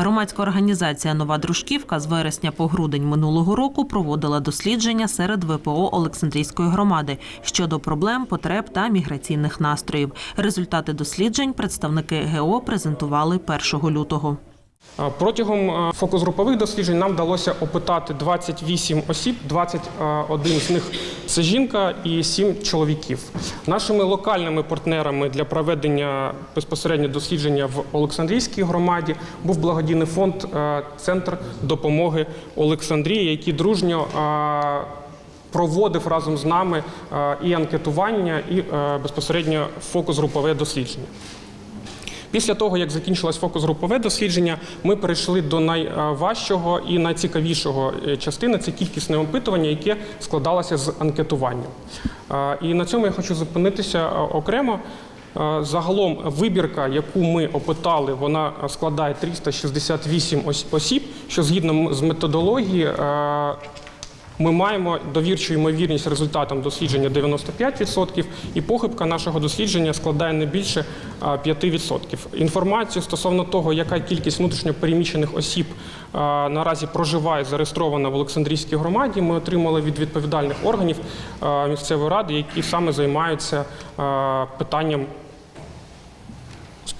Громадська організація Нова Дружківка з вересня по грудень минулого року проводила дослідження серед ВПО Олександрійської громади щодо проблем, потреб та міграційних настроїв. Результати досліджень представники ГО презентували 1 лютого. Протягом фокус-групових досліджень нам вдалося опитати 28 осіб, 21 з них це жінка і 7 чоловіків. Нашими локальними партнерами для проведення безпосередньо дослідження в Олександрійській громаді був благодійний фонд Центр допомоги Олександрії, який дружньо проводив разом з нами і анкетування, і безпосередньо фокус-групове дослідження. Після того, як закінчилось фокус-групове дослідження, ми перейшли до найважчого і найцікавішого е, частини це кількісне опитування, яке складалося з анкетування. Е, І на цьому я хочу зупинитися е, окремо. Загалом вибірка, яку ми опитали, вона складає 368 осіб, що згідно з методології е, ми маємо довірчу ймовірність результатам дослідження 95%, і похибка нашого дослідження складає не більше а, 5%. Інформацію стосовно того, яка кількість внутрішньопереміщених осіб наразі проживає зареєстрована в Олександрійській громаді, ми отримали від відповідальних органів місцевої ради, які саме займаються питанням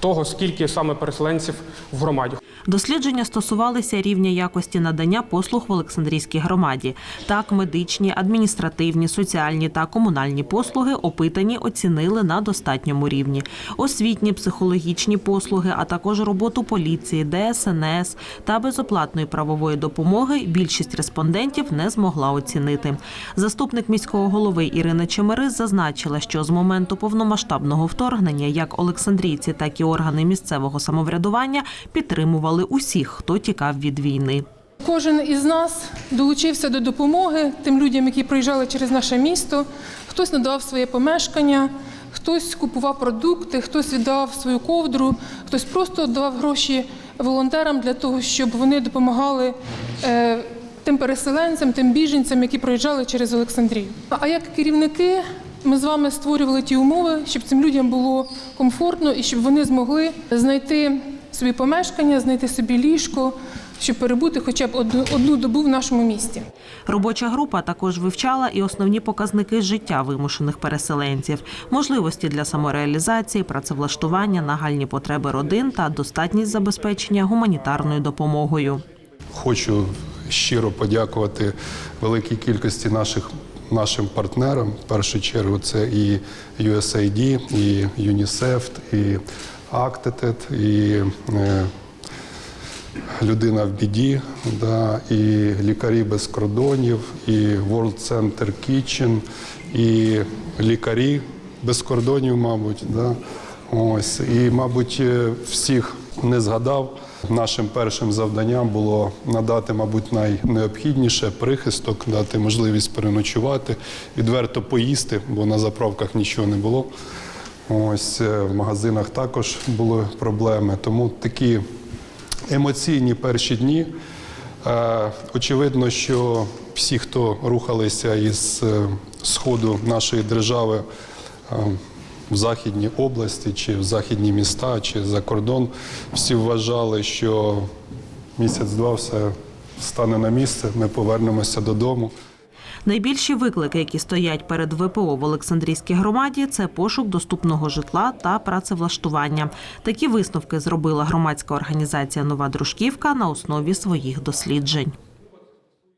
того, скільки саме переселенців в громаді. Дослідження стосувалися рівня якості надання послуг в Олександрійській громаді. Так, медичні, адміністративні, соціальні та комунальні послуги опитані оцінили на достатньому рівні. Освітні, психологічні послуги, а також роботу поліції, ДСНС та безоплатної правової допомоги більшість респондентів не змогла оцінити. Заступник міського голови Ірина Чемерис зазначила, що з моменту повномасштабного вторгнення як олександрійці, так і органи місцевого самоврядування підтримували усіх, хто тікав від війни. Кожен із нас долучився до допомоги тим людям, які проїжджали через наше місто. Хтось надавав своє помешкання, хтось купував продукти, хтось віддав свою ковдру, хтось просто давав гроші волонтерам для того, щоб вони допомагали е, тим переселенцям, тим біженцям, які проїжджали через Олександрію. А як керівники, ми з вами створювали ті умови, щоб цим людям було комфортно і щоб вони змогли знайти собі помешкання, знайти собі ліжко, щоб перебути хоча б одну, одну добу в нашому місті. Робоча група також вивчала і основні показники життя вимушених переселенців, можливості для самореалізації, працевлаштування, нагальні потреби родин та достатність забезпечення гуманітарною допомогою. Хочу щиро подякувати великій кількості наших нашим партнерам. В першу чергу це і USAID, і UNICEF, і Acted, і е, Людина в біді, да, і лікарі без кордонів, і World Center Kitchen, і лікарі без кордонів, мабуть. Да. Ось. І, мабуть, е, всіх не згадав. Нашим першим завданням було надати, мабуть, найнеобхідніше прихисток, дати можливість переночувати, відверто поїсти, бо на заправках нічого не було. Ось е, в магазинах також були проблеми. Тому такі емоційні перші дні. Е, Очевидно, що всі, хто рухалися із е, сходу нашої держави в західній області, чи в західні міста, чи за кордон, всі вважали, що місяць-два все стане на місце, ми повернемося додому. Найбільші виклики, які стоять перед ВПО в Олександрійській громаді, це пошук доступного житла та працевлаштування. Такі висновки зробила громадська організація Нова Дружківка на основі своїх досліджень.